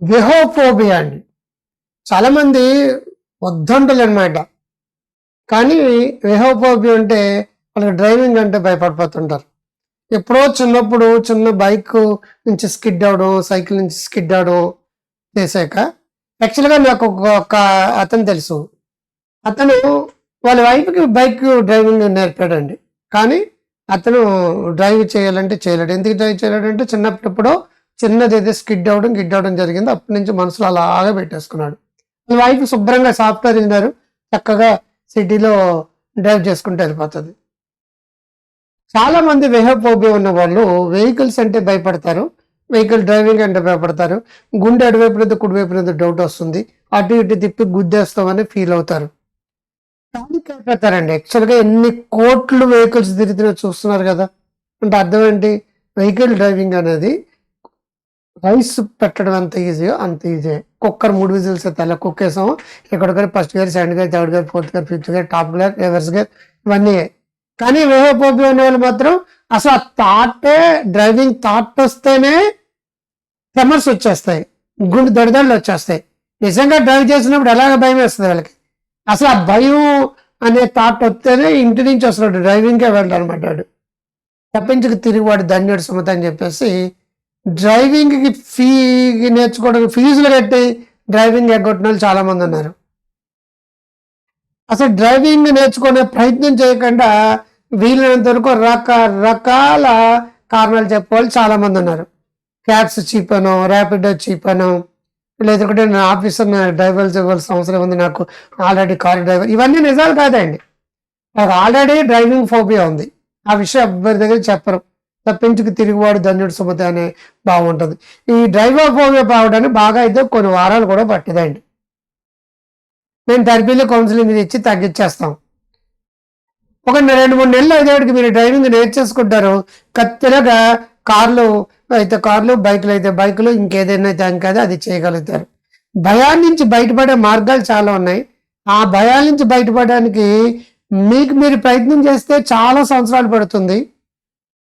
వెహోఫోబియా అండి. చాలామంది వద్దంటలు అనమాట కానీ వెహోఫోబియా అంటే వాళ్ళకి డ్రైవింగ్ అంటే భయపడిపోతుంటారు. ఎప్పుడో చిన్నప్పుడు చిన్న బైక్ నుంచి స్కిడ్ అవడం సైకిల్ నుంచి స్కిడ్ అవడం చేశాక యాక్చువల్గా నాకు ఒక ఒక అతను తెలుసు. అతను వాళ్ళ వైఫ్కి బైక్ డ్రైవింగ్ నేర్పాడండి. కానీ అతను డ్రైవ్ చేయాలంటే చేయలేడు. ఎందుకు డ్రైవ్ చేయలేడంటే చిన్నప్పుడు చిన్నది అయితే స్కిడ్ అవడం గిడ్ అవడం జరిగింది. అప్పటి నుంచి మనసులో అలాగే పెట్టేసుకున్నాడు. వైఫ్ శుభ్రంగా సాఫ్ట్వేర్ ఇంజనీర్ చక్కగా సిటీలో డ్రైవ్ చేసుకుంటూ వెళ్ళిపోతుంది చాలా మంది ఉన్న వాళ్ళు వెహికల్స్ అంటే భయపడతారు. వెహికల్ డ్రైవింగ్ అంటే భయపడతారు. గుండె అటువైపు నుంచి కుడివైపు నుంచి డౌట్ వస్తుంది. అటు ఇటు తిప్పి గుద్దేస్తామని ఫీల్ అవుతారు. దానికి అయిపోతారండి యాక్చువల్గా ఎన్ని కోట్లు వెహికల్స్ తిరుగుతున్నా చూస్తున్నారు కదా? అంటే అర్థం ఏంటి? వెహికల్ డ్రైవింగ్ అనేది రైస్ పెట్టడం ఎంత ఈజీయో అంత ఈజీ కుక్కర్ మూడు విజిల్స్ తెల్ల కుక్ వేసాము గారు first gear second gear third gear fourth gear fifth gear top gear reverse gear ఇవన్నీ. కానీ వేహపోబి ఉన్న వాళ్ళు మాత్రం అసలు ఆ థాటే డ్రైవింగ్ థాట్ వస్తేనే ట్రెమర్స్ వచ్చేస్తాయి. గుండె దొడిదళ్ళు వచ్చేస్తాయి. నిజంగా డ్రైవ్ చేసినప్పుడు ఎలాగ భయం వేస్తుంది వాళ్ళకి? అసలు ఆ భయం అనే థాట్ వస్తేనే ఇంటి నుంచి వస్తున్నాడు. డ్రైవింగ్కే వెళ్ళాడు అనమాట వాడు. తప్పించుకు తిరిగి వాడు ధన్యుడు సుమత అని చెప్పేసి డ్రైవింగ్కి ఫీ నేర్చుకోవడానికి ఫీజులు కట్టి డ్రైవింగ్ ఎగ్గొట్టిన వాళ్ళు చాలామంది ఉన్నారు. అసలు డ్రైవింగ్ నేర్చుకునే ప్రయత్నం చేయకుండా వీలైనంత వరకు రకరకాల కారణాలు చెప్పేవాళ్ళు చాలామంది ఉన్నారు. క్యాబ్స్ చీప్ అనో ర్యాపిడో చీప్ అనో లేదంటే నేను ఆఫీసర్ డ్రైవర్స్ ఇవ్వాల్సిన అవసరం ఉంది నాకు ఆల్రెడీ కార్ డ్రైవర్ ఇవన్నీ నిజాలు కాదండి. నాకు ఆల్రెడీ డ్రైవింగ్ ఫోబియా ఉంది. ఆ విషయం ఎవ్వరి దగ్గర చెప్పరు. తప్పించుకు తిరుగువాడు ధన్యుడు సుమతి అనే బాగుంటుంది ఈ డ్రైవర్ ఫోబియా పావడానికి బాగా అయితే కొన్ని వారాలు కూడా పట్టిదండి. మేము థెరపీలో కౌన్సిలింగ్ ఇచ్చి తగ్గించేస్తాం. ఒక రెండు మూడు నెలలు అయ్యేటికి మీరు డ్రైవింగ్ నేర్చేసుకుంటారు. కత్తిరగా కార్లు అయితే కార్లు బైకులు అయితే బైకులు ఇంకేదైనా అయితే ఇంకేదో అది చేయగలుగుతారు. భయాన్ని నుంచి బయటపడే మార్గాలు చాలా ఉన్నాయి. ఆ భయాల నుంచి బయటపడడానికి మీకు మీరు ప్రయత్నం చేస్తే చాలా సంవత్సరాలు పడుతుంది.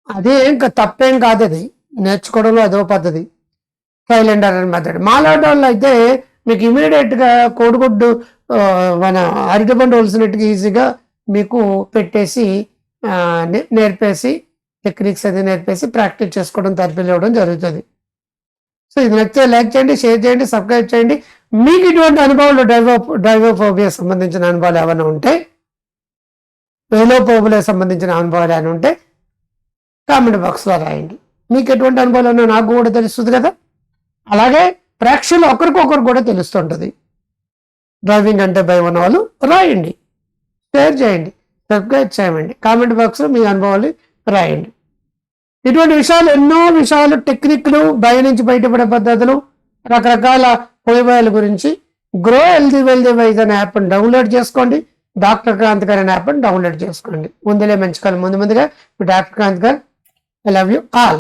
అదే ఇంకా తప్పేం కాదు అది. నేర్చుకోవడంలో అదో పద్ధతి. సైలెండర్ అని మెథడ్ మాలాంటి వాళ్ళు అయితే మీకు ఇమీడియట్గా కోడిగుడ్డు మన అరటిపండు వలసినట్టుగా ఈజీగా మీకు పెట్టేసి నే- నేర్పేసి టెక్నిక్స్ అది నేర్పేసి ప్రాక్టీస్ చేసుకోవడం థెరపీలు ఇవ్వడం జరుగుతుంది. సో ఇది నచ్చితే లైక్ చేయండి షేర్ చేయండి సబ్స్క్రైబ్ చేయండి. మీకు ఇటువంటి అనుభవాలు డ్రైవో డైవోఫోబియా సంబంధించిన అనుభవాలు ఏమైనా ఉంటే వేలోఫోబియా సంబంధించిన అనుభవాలు ఏమైనా ఉంటే కామెంట్ బాక్స్లో రాయండి. మీకు ఎటువంటి అనుభవాలు ఉన్నాయో నాకు కూడా తెలుస్తుంది కదా? అలాగే ప్రేక్షకులు ఒకరికొకరు కూడా తెలుస్తుంటుంది. డ్రైవింగ్ అంటే భయం ఉన్న వాళ్ళు రాయండి. షేర్ చేయండి. సబ్స్క్రైబ్ చేయండి కామెంట్ బాక్స్లో మీ అనుభవాలు రాయండి. ఇటువంటి విషయాలు ఎన్నో విషయాలు టెక్నిక్లు భయం నుంచి బయటపడే పద్ధతులు రకరకాల పోయిబాయల గురించి గ్రో హెల్దీ వెల్దీ వైజ్ అనే యాప్ని డౌన్లోడ్ చేసుకోండి. డాక్టర్ క్రాంత్ అనే యాప్ని డౌన్లోడ్ చేసుకోండి. ముందులే మంచి కాలం. ముందు ముందుగా మీ doctor Kranth I love you all.